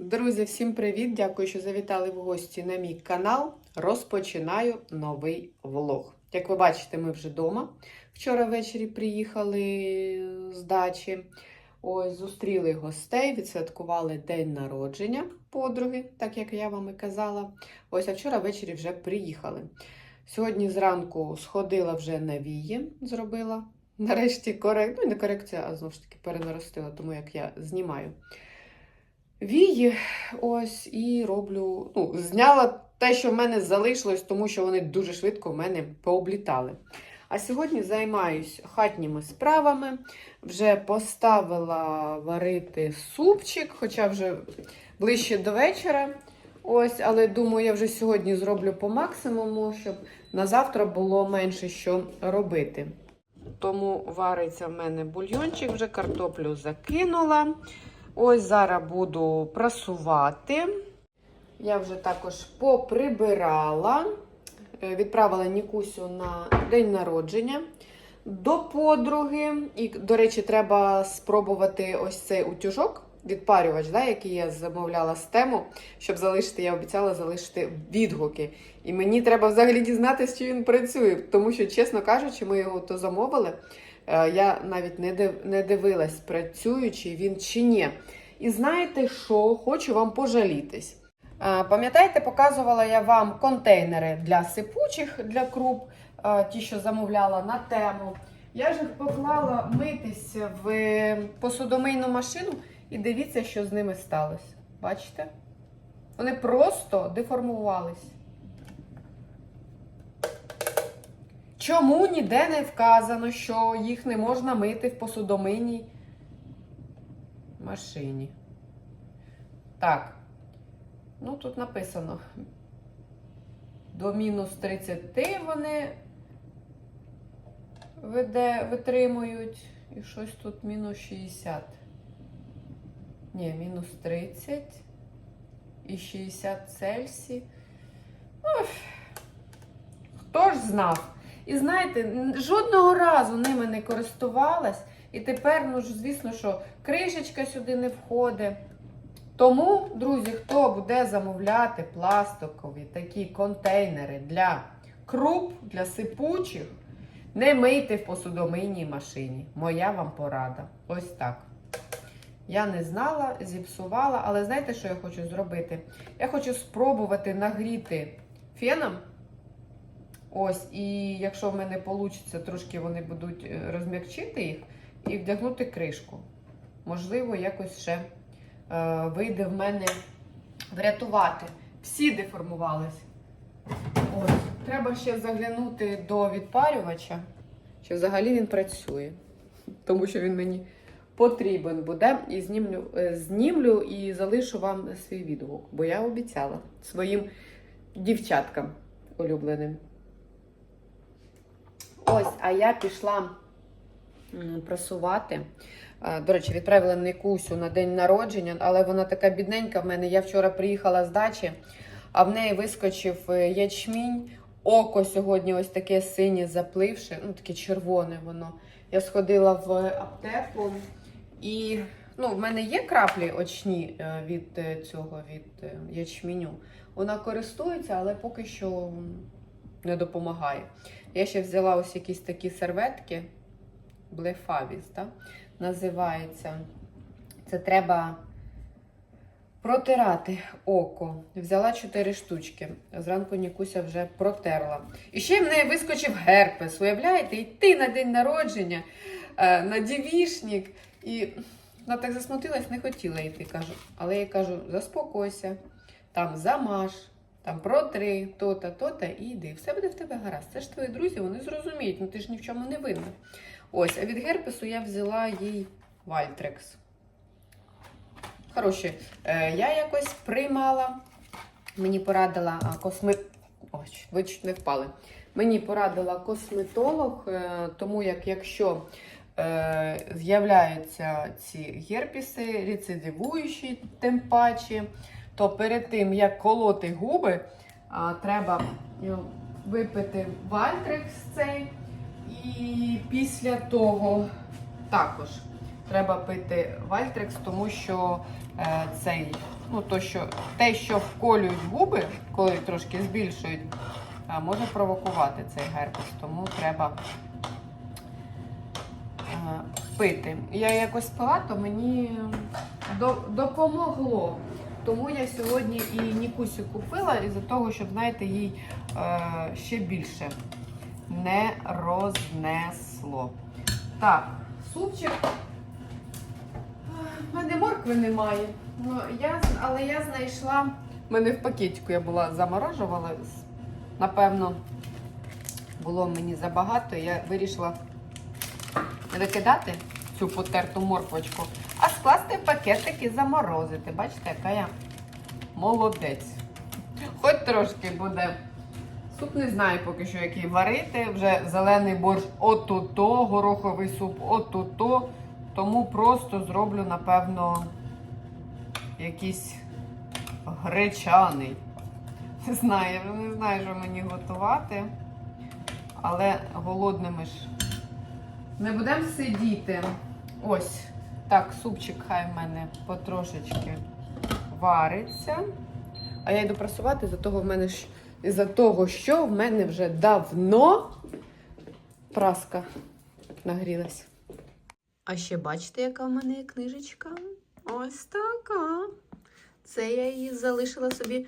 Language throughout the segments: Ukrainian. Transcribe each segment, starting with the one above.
Друзі, всім привіт! Дякую, що завітали в гості на мій канал. Розпочинаю новий влог. Як ви бачите, ми вже вдома. Вчора ввечері приїхали з дачі. Ось зустріли гостей, відсвяткували день народження подруги, так як я вам і казала. Ось, а вчора ввечері вже приїхали. Сьогодні зранку сходила вже на вії, зробила. Нарешті корек... ну, не корекція, а знову ж таки перенаростила, тому як я знімаю вії. Ось і роблю. Ну, зняла те, що в мене залишилось, тому що вони дуже швидко в мене пооблітали. А сьогодні займаюсь хатніми справами. Вже поставила варити супчик, хоча вже ближче до вечора. Ось, але думаю, я вже сьогодні зроблю по максимуму, щоб на завтра було менше що робити. Тому вариться в мене бульйончик, вже картоплю закинула. Ось зараз буду прасувати. Я вже також поприбирала, Е, відправила Нікусю на день народження до подруги. І, до речі, треба спробувати ось цей утюжок, відпарювач, да, який я замовляла з тему, щоб залишити, я обіцяла залишити відгуки. І мені треба взагалі дізнатися, чи він працює, тому що, чесно кажучи, ми його то замовили. Е, Я навіть не див- не дивилась, працюючий він чи ні. І знаєте що? Хочу вам пожалітись. Е, Пам'ятаєте, показувала я вам контейнери для сипучих для круп, е, ті, що замовляла на тему. Я ж їх поклала митись в посудомийну машину, і дивіться, що з ними сталося. Бачите? Вони просто деформувались. Чому ніде не вказано, що їх не можна мити в посудомийній машині? Так. Ну, тут написано. До мінус 30 вони веде, витримують. І щось тут мінус 60. Ні, мінус 30 і 60 Цельсій. Ну, хто ж знав? І знаєте, жодного разу ними не користувалась. І тепер, ну звісно, що кришечка сюди не входить. Тому, друзі, хто буде замовляти пластикові такі контейнери для круп, для сипучих, не мийте в посудомийній машині. Моя вам порада. Ось так. Я не знала, зіпсувала, але знаєте, що я хочу зробити? Я хочу спробувати нагріти феном. Ось, і якщо в мене вийде, трошки вони будуть е, розм'якчити їх і вдягнути кришку. Можливо, якось ще е, вийде в мене врятувати. Всі деформувались. Ось. Треба ще заглянути до відпарювача, чи взагалі він працює. Тому що він мені потрібен буде. І знімлю, е, знімлю і залишу вам свій відгук, бо я обіцяла своїм дівчаткам улюбленим. Ось, а я пішла м, прасувати. Е, До речі, відправила Никусю на день народження, але вона така бідненька в мене. Я вчора приїхала з дачі, а в неї вискочив е, ячмінь. Око сьогодні ось таке синє запливше, ну таке червоне воно. Я сходила в аптеку і ну, в мене є краплі очні е, від цього від ячміню. Вона користується, але поки що не допомагає. Я ще взяла ось якісь такі серветки. Блефавіс, так? називається. Це треба протирати око. Взяла 4 штучки. Зранку Нікуся вже протерла. І ще в неї вискочив герпес. Уявляєте, йти на день народження, е, на дівішник. І вона так засмутилась, не хотіла йти. кажу. Але я кажу: заспокойся, там замаж, там протри, то-та, то-та і йди. Все буде в тебе гаразд. Це ж твої друзі, вони зрозуміють, ну ти ж ні в чому не винна. Ось, а від герпесу я взяла їй Вальтрекс. Хороші, е, я якось приймала. Мені порадила а. Ой, ви чуть не впали. Мені порадила косметолог, е, тому як якщо е, з'являються ці герпіси, рецидивуючі, тим паче, то перед тим, як колоти губи, а, треба е, випити вальтрекс цей. І після того також треба пити Вальтрекс, тому що е, цей, ну, то, що, те, що вколюють губи, коли трошки збільшують, е, може провокувати цей герпес. Тому треба е, пити. Я якось пила, то мені до, допомогло. Тому я сьогодні і Нікусю купила із-за того, щоб, знаєте, їй е, ще більше не рознесло. Так, супчик. У мене моркви немає. Ну, я, але я знайшла. У мене в пакетику я була заморожувала. Напевно, було мені забагато. Я вирішила викидати цю потерту морквочку, а скласти в пакетик і заморозити. Бачите, яка я молодець. Хоч трошки буде. Суп не знаю поки що, який варити. Вже зелений борщ от-то, гороховий суп от-то. Тому просто зроблю, напевно, якийсь гречаний. Не знаю, я вже не знаю, що мені готувати. Але голодними ж не будемо сидіти. Ось. Так, супчик хай в мене потрошечки вариться. А я йду прасувати, за того в мене із-за того, що в мене вже давно праска нагрілась. А ще бачите, яка в мене є книжечка? Ось така. Це я її залишила собі,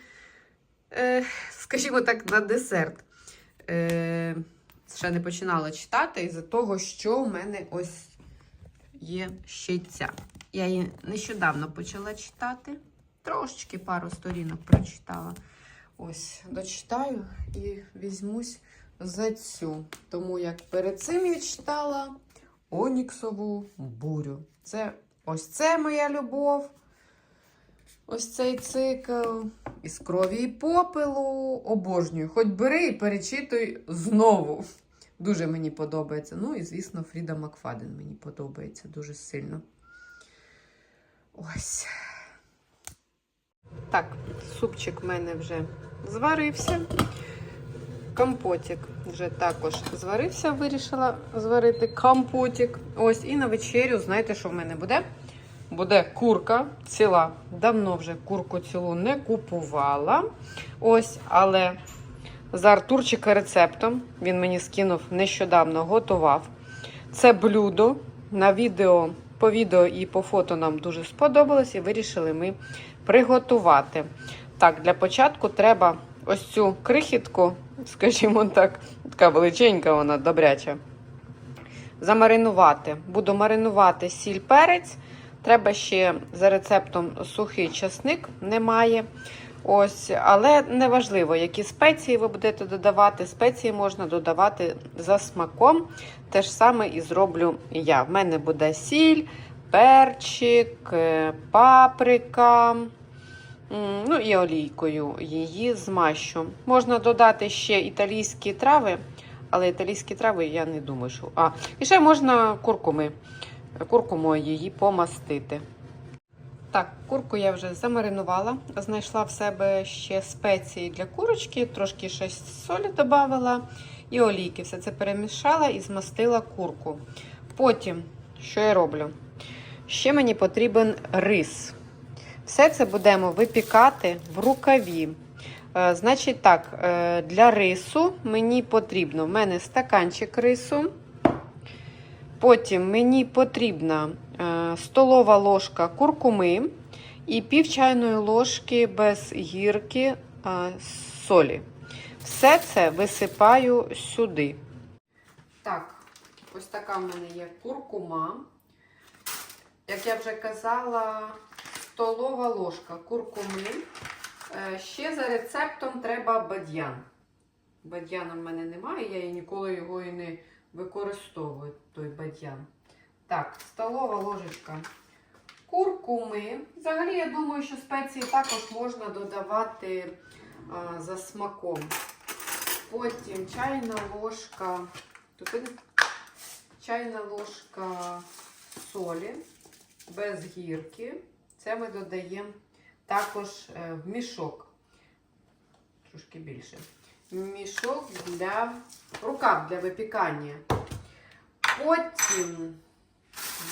е, скажімо так, на десерт. Е, ще не починала читати із-за того, що в мене ось є ще ця. Я її нещодавно почала читати. Трошечки пару сторінок прочитала. Ось, дочитаю і візьмусь за цю. Тому як перед цим я читала Оніксову бурю. Це ось це моя любов. Ось цей цикл. Із крові і попелу. Обожнюю. Хоч бери і перечитуй знову. Дуже мені подобається. Ну і, звісно, Фріда Макфаден мені подобається дуже сильно. Ось. Так, супчик в мене вже зварився. Компотик вже також зварився, вирішила зварити компотик. Ось, і на вечерю, знаєте, що в мене буде? Буде курка ціла. Давно вже курку цілу не купувала. Ось, але за Артурчика рецептом він мені скинув нещодавно, готував. Це блюдо на відео, по відео і по фото нам дуже сподобалось, і вирішили ми приготувати. Так, для початку треба ось цю крихітку, скажімо так, така величенька вона добряча. Замаринувати. Буду маринувати сіль перець. Треба ще за рецептом сухий часник, немає. Ось, але неважливо, які спеції ви будете додавати. Спеції можна додавати за смаком. Те ж саме і зроблю я. В мене буде сіль, перчик, е, паприка. Ну і олійкою її змащу. Можна додати ще італійські трави, але італійські трави я не думаю, що. А, і ще можна куркуми. Куркумою її помастити. Так, курку я вже замаринувала. Знайшла в себе ще спеції для курочки, трошки щось солі додавала і олійки. Все це перемішала і змастила курку. Потім, що я роблю? Ще мені потрібен рис. Все це будемо випікати в рукаві. Е, значить так, е, для рису мені потрібно в мене стаканчик рису. Потім мені потрібна е, столова ложка куркуми і пів чайної ложки без гірки е, солі. Все це висипаю сюди. Так, ось така в мене є куркума. Як я вже казала, столова ложка куркуми. Е, Ще за рецептом треба бадьян. Бадьяна в мене немає, я і ніколи його і не використовую, той бадьян. Так, столова ложечка куркуми. Взагалі, я думаю, що спеції також можна додавати а, за смаком. Потім чайна ложка, тут чайна ложка солі без гірки. Це ми додаємо також е, в мішок. Трошки більше. Мішок для рукав для випікання. Потім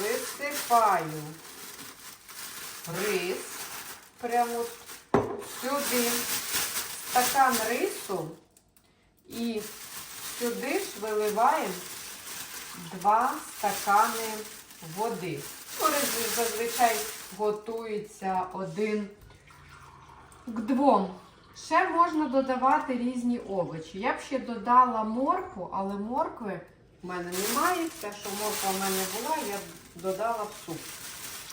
висипаю рис прямо сюди, стакан рису і сюди ж виливаємо 2 стакани води. Ну, рис зазвичай готується один к двом. Ще можна додавати різні овочі. Я б ще додала моркву, але моркви в мене немає. Те, що морква в мене була, я додала в суп.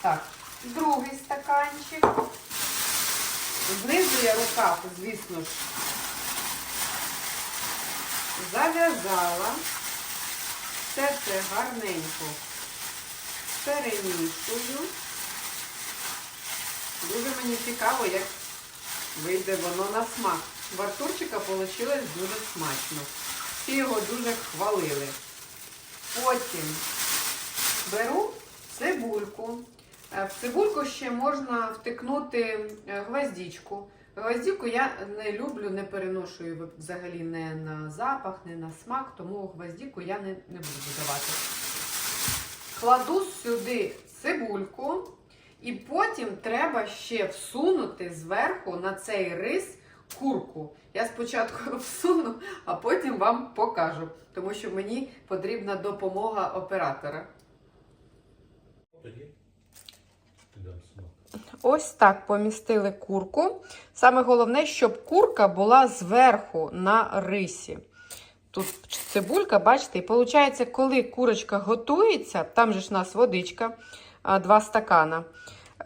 Так, другий стаканчик. Знизу я рукав, звісно ж, зав'язала. Все це гарненько перемішую. Дуже мені цікаво, як вийде воно на смак. В Артурчика вийшло дуже смачно. Всі його дуже хвалили. Потім беру цибульку. Е, В цибульку ще можна втикнути е, гвоздичку. Гвоздику я не люблю, не переношу її взагалі не на запах, не на смак, тому гвоздику я не, не буду додавати. Кладу сюди цибульку, і потім треба ще всунути зверху на цей рис курку. Я спочатку всуну, а потім вам покажу, тому що мені потрібна допомога оператора. Ось так помістили курку. Саме головне, щоб курка була зверху на рисі. Тут цибулька, бачите, і виходить, коли курочка готується, там же ж у нас водичка, два стакана.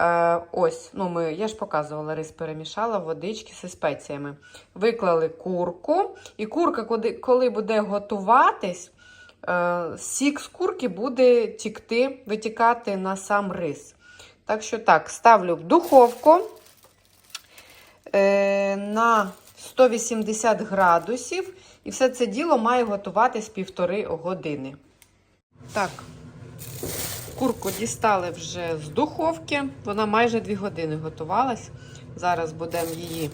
Е, ось, ну ми, я ж показувала, рис перемішала водички зі спеціями. Виклали курку, і курка, коли, буде готуватись, е, сік з курки буде тікти, витікати на сам рис. Так що так, ставлю в духовку е, на 180 градусів. І все це діло має готуватись півтори години. Так, курку дістали вже з духовки. Вона майже 2 години готувалась. Зараз будемо її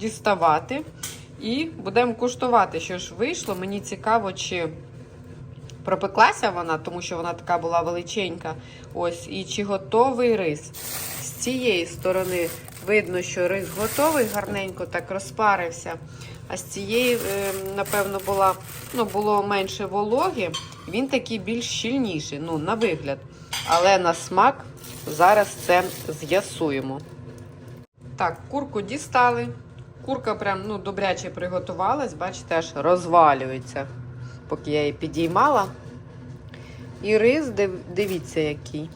діставати і будемо куштувати, що ж вийшло. Мені цікаво, чи пропеклася вона, тому що вона така була величенька. Ось, і чи готовий рис. З цієї сторони видно, що рис готовий, гарненько так розпарився. А з цієї, е, напевно, була, ну, було менше вологи, він такий більш щільніший, ну, на вигляд. Але на смак зараз це з'ясуємо. Так, курку дістали. Курка прям ну, добряче приготувалась, бачите, аж розвалюється, поки я її підіймала. І рис, див- дивіться, який.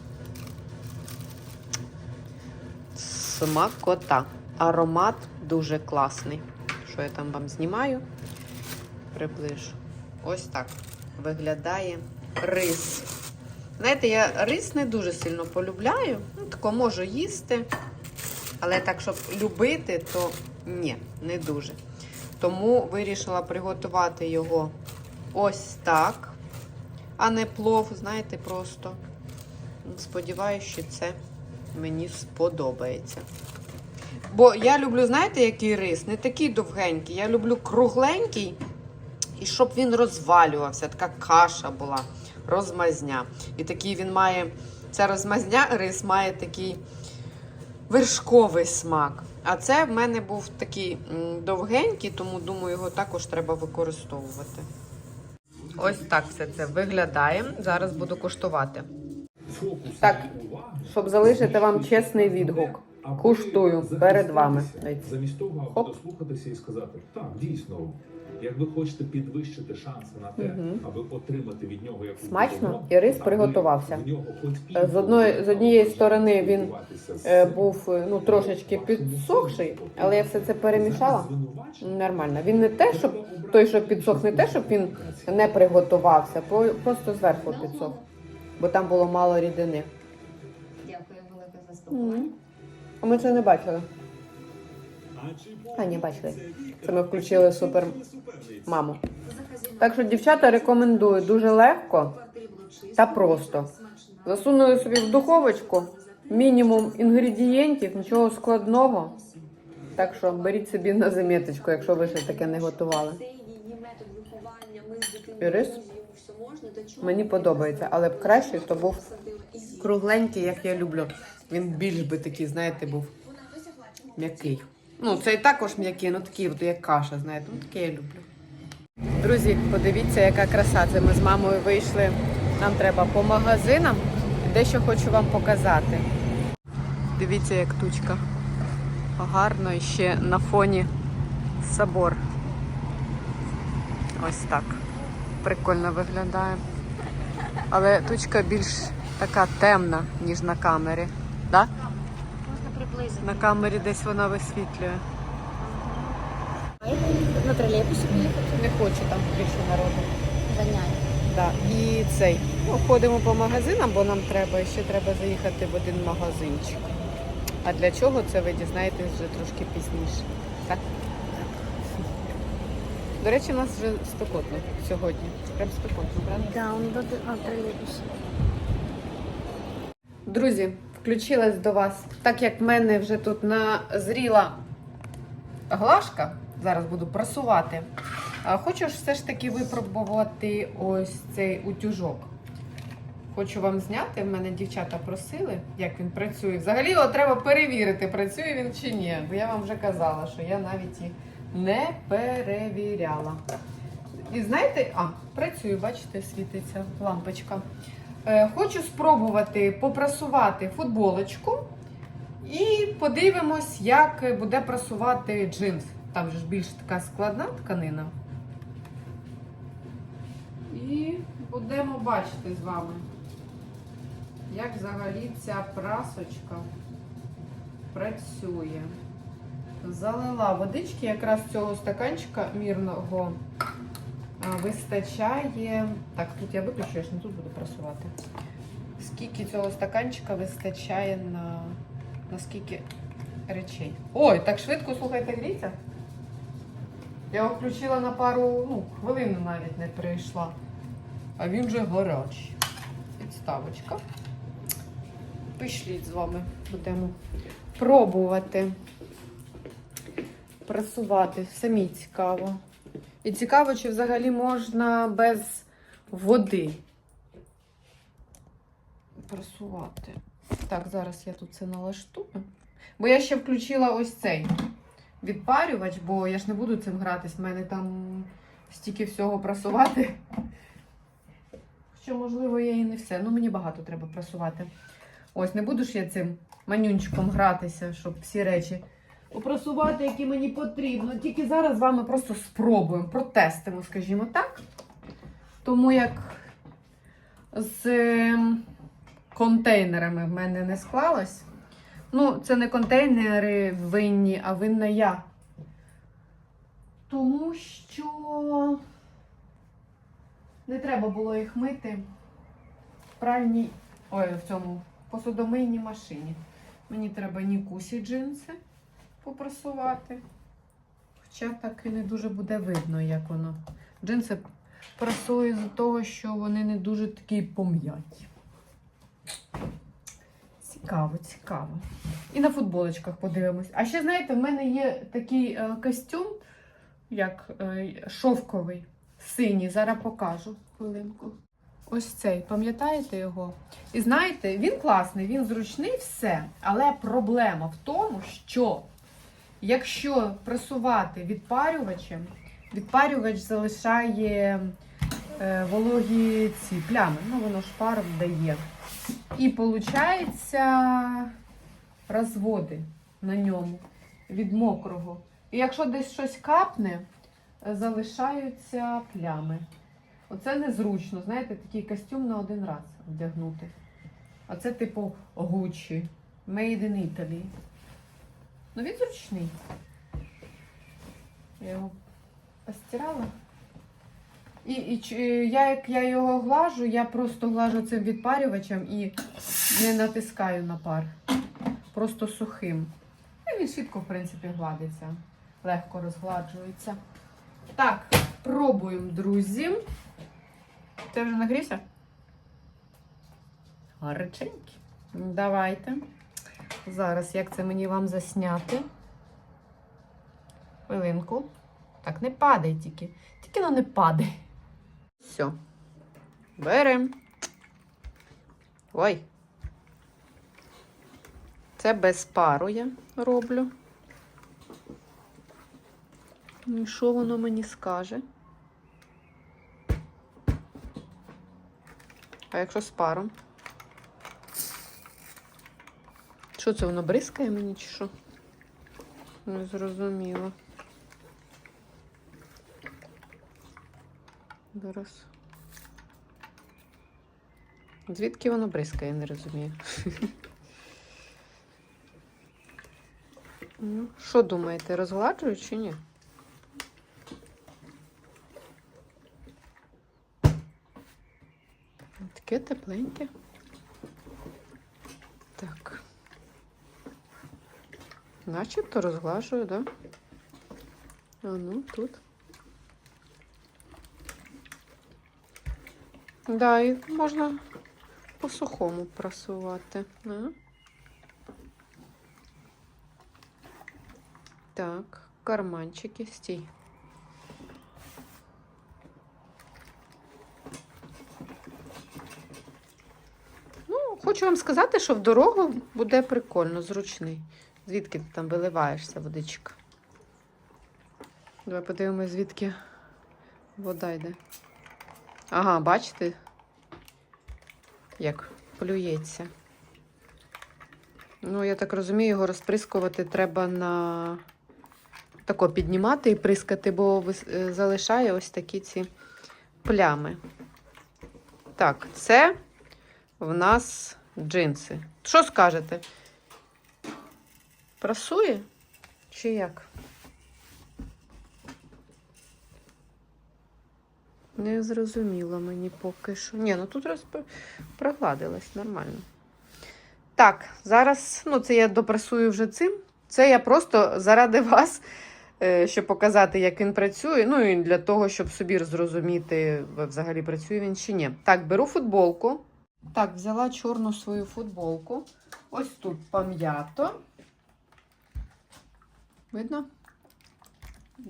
Смакота. Аромат дуже класний. Що я там вам знімаю? Приближу. Ось так виглядає рис. Знаєте, я рис не дуже сильно полюбляю. Ну, тако можу їсти. Але так, щоб любити, то ні, не дуже. Тому вирішила приготувати його ось так, а не плов, знаєте, просто. Сподіваюся, що це мені сподобається. Бо я люблю, знаєте, який рис? Не такий довгенький. Я люблю кругленький, і щоб він розвалювався, така каша була, розмазня. І такий він має, ця розмазня рис має такий вершковий смак. А це в мене був такий довгенький, тому думаю, його також треба використовувати. Ось так все це виглядає. Зараз буду куштувати. Так, Щоб залишити вам чесний відгук. Куштую перед вами. Замість того, аби Хоп. дослухатися і сказати, так, дійсно, як ви хочете підвищити шанси на те, аби отримати від нього якусь Смачно, і рис приготувався. Е, з одної- з однієї сторони він, Е, був е, ну, трошечки підсохший, але я все це перемішала. Нормально. Він не те, щоб той, що підсох, не те, щоб він не приготувався, про- просто зверху підсох, бо там було мало рідини. Дякую велике за спілкування. А ми це не бачили. А, ні, бачили. Це ми включили супер маму. Так що, дівчата, рекомендую дуже легко та просто. Засунули собі в духовочку, мінімум інгредієнтів, нічого складного. Так що беріть собі на заміточку, якщо ви ще таке не готували. І рис? Мені подобається, але б краще, то був кругленький, як я люблю. Він більш би такий, знаєте, був м'який. Ну, це і також м'який, ну такий, от як каша, знаєте, ну таке я люблю. Друзі, подивіться, яка краса. Це ми з мамою вийшли. Нам треба по магазинам. Дещо хочу вам показати. Дивіться, як тучка. Гарно і ще на фоні собор. Ось так. Прикольно виглядає. Але тучка більш така темна, ніж на камері. Да? Можна приблизити. На камері десь вона висвітлює. На тролейбусі. Не хочу там більше народу. Ганяє. Да. І цей. Ну, ходимо по магазинам, бо нам треба і ще треба заїхати в один магазинчик. А для чого це ви дізнаєтесь вже трошки пізніше. Так? До речі, у нас вже спекотно сьогодні. Прям спекотно, правда? Да, он буде тролейбусі. Друзі, включилась до вас. Так як в мене вже тут назріла глажка, зараз буду просувати. Хочу ж все ж таки випробувати ось цей утюжок. Хочу вам зняти. В мене дівчата просили, як він працює. Взагалі його треба перевірити, працює він чи ні. Бо я вам вже казала, що я навіть і не перевіряла. І знаєте, а, працює, бачите, світиться лампочка. Е, Хочу спробувати попрасувати футболочку і подивимось, як буде прасувати джинс. Там же ж більш така складна тканина. І будемо бачити з вами, як взагалі ця прасочка працює. Залила водички якраз цього стаканчика мірного вистачає. Так, тут я виключу, я ж не тут буду прасувати. Скільки цього стаканчика вистачає на, на скільки речей? Ой, так швидко, слухайте, гріться. Я його включила на пару, ну, хвилин навіть не прийшла. А він вже гарячий. Підставочка. Пішліть з вами. Будемо пробувати прасувати. Самі цікаво. І цікаво, чи взагалі можна без води прасувати. Так, зараз я тут це налаштую. Бо я ще включила ось цей відпарювач, бо я ж не буду цим гратись. В мене там стільки всього прасувати. Що, можливо, я і не все. Ну, мені багато треба прасувати. Ось, не буду ж я цим манюнчиком гратися, щоб всі речі попрасувати, які мені потрібно. Тільки зараз з вами просто спробуємо, протестимо, скажімо так. Тому як з ем, контейнерами в мене не склалось. Ну, це не контейнери винні, а винна я. Тому що не треба було їх мити в пральній, ой, в цьому посудомийній машині. Мені треба нікусі джинси попрасувати. Хоча так і не дуже буде видно, як воно. Джинси прасую з того, що вони не дуже такі пом'яті. Цікаво, цікаво. І на футболочках подивимось. А ще, знаєте, в мене є такий е, костюм, як е, шовковий, синій. Зараз покажу хвилинку. Ось цей, пам'ятаєте його? І знаєте, він класний, він зручний, все. Але проблема в тому, що якщо пресувати відпарювачем, відпарювач залишає е, вологі ці плями. Ну, воно ж пар дає. І виходить розводи на ньому від мокрого. І якщо десь щось капне, е, залишаються плями. Оце незручно, знаєте, такий костюм на один раз вдягнути. А це типу Gucci, Made in Italy. Ну він зручний. Я його постирала. І, і е, я, як я його глажу, я просто глажу цим відпарювачем і не натискаю на пар. Просто сухим. І він швидко, в принципі, гладиться. Легко розгладжується. Так, пробуємо, друзі. Ти вже нагрівся? Гаряченький. Ну, Давайте. Зараз як це мені вам засняти? Хвилинку. Так, не падай тільки. Тільки ну не падай. Все. Берем. Ой. Це без пару я роблю. Ну, і що воно мені скаже? А якщо з паром? Що це воно бризкає мені чи що? Не зрозуміло. Зараз. Звідки воно бризкає, не розумію. Ну, Що думаєте, розгладжую чи ні? Таке тепленьке. Так. Начебто розглажую, да? А ну, тут. Да, і можна по сухому прасувати. А? Так, карманчики, стій. Ну, хочу вам сказати, що в дорогу буде прикольно, зручний. Звідки ти там виливаєшся, водичка? Давай подивимось, звідки вода йде. Ага, бачите, як плюється. Ну, я так розумію, його розприскувати треба на тако піднімати і прискати, бо е, залишає ось такі ці плями. Так, це в нас джинси. Що скажете? Прасує? Чи як? Не зрозуміло мені поки що. Ні, ну тут розп... прогладилась нормально. Так, зараз, ну це я допрасую вже цим. Це я просто заради вас, е, щоб показати, як він працює. Ну і для того, щоб собі зрозуміти, взагалі працює він чи ні. Так, беру футболку. Так, взяла чорну свою футболку. Ось тут пом'ято. Видно? І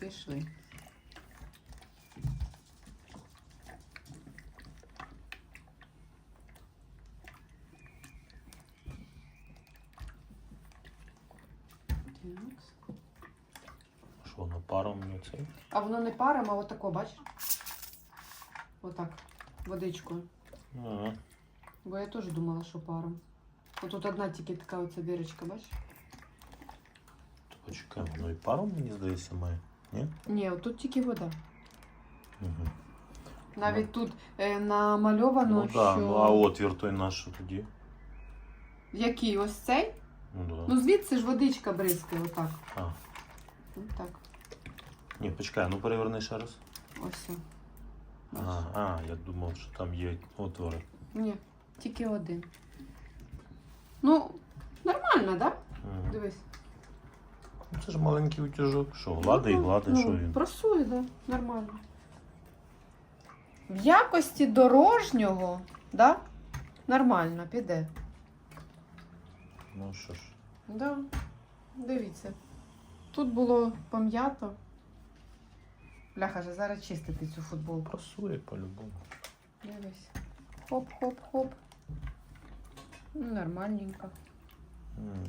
пішли. Що воно паром не цей? А воно не паром, а отако, бачиш? Отак, водичкою. Ага. Бо я теж думала, що паром. Отут одна тільки така оця дирочка, бачиш? То почекай, воно і паром, мені здається, має. Ні? Ні, отут тільки вода. Угу. Навіть тут е, намальовано, Ну що. так, ну а отвір той наш тоді. Який ось цей? Ну да. Ну звідси ж водичка бризкає, отак. А. Отак. Ні, почекай, ну переверни ще раз. Ось. о. А, а, я думав, що там є отвори. Ні, тільки один. Ну, нормально, так? Да? Мгм. Дивись. Ну, Це ж маленький утюжок. Що, гладий, Ну, гладий, ну, що він? Просує, да, нормально. В якості дорожнього, да? Нормально, піде. Ну що ж. Да. Дивіться. Тут було пом'ято. Бляха же, зараз чистити цю футболку. Прасує по-любому. Дивись. Хоп-хоп-хоп. Ну, Нормальненько. М.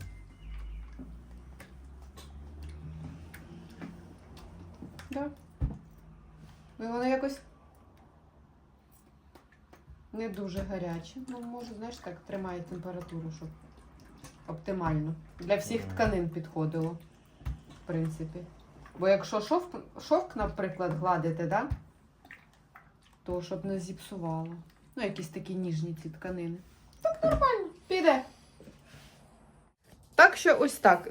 Да. Ну, воно якось не дуже гаряче. Ну, може, знаєш, так тримає температуру, щоб оптимально. Для всіх тканин підходило, в принципі. Бо якщо шовк, шовк наприклад, гладити, да? то щоб не зіпсувало. Ну, якісь такі ніжні ці тканини. Так нормально, піде. Так що ось так,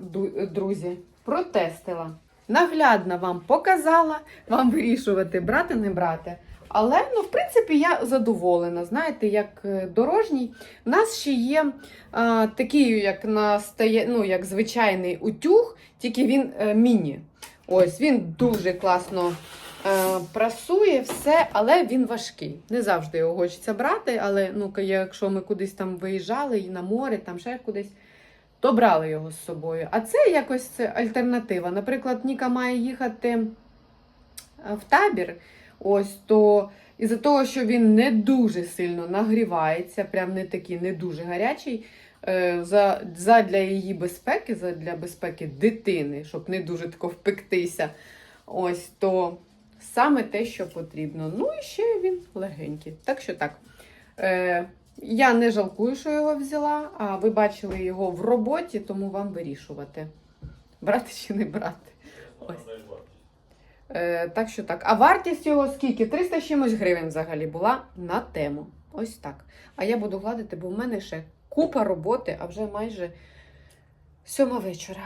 друзі, протестила. Наглядно вам показала, вам вирішувати, брати, не брати. Але, ну, в принципі, я задоволена. Знаєте, як е, дорожній. У нас ще є а, такий, як настає, ну, як звичайний утюг, тільки він е, міні. Ось він дуже класно е, прасує все, але він важкий. Не завжди його хочеться брати, але ну, якщо ми кудись там виїжджали і на море, там ще кудись, то брали його з собою. А це якось це альтернатива. Наприклад, Ніка має їхати е, в табір. Ось то із-за того, що він не дуже сильно нагрівається, прям не такий не дуже гарячий, е, за, задля її безпеки, задля безпеки дитини, щоб не дуже тако впектися. Ось то саме те, що потрібно. Ну і ще він легенький. Так що так. Е, я не жалкую, що його взяла, а ви бачили його в роботі, тому вам вирішувати, брати чи не брати. Е, так що так. А вартість його скільки? 300 чимось гривень взагалі була на тему. Ось так. А я буду гладити, бо в мене ще купа роботи, а вже майже сьома вечора.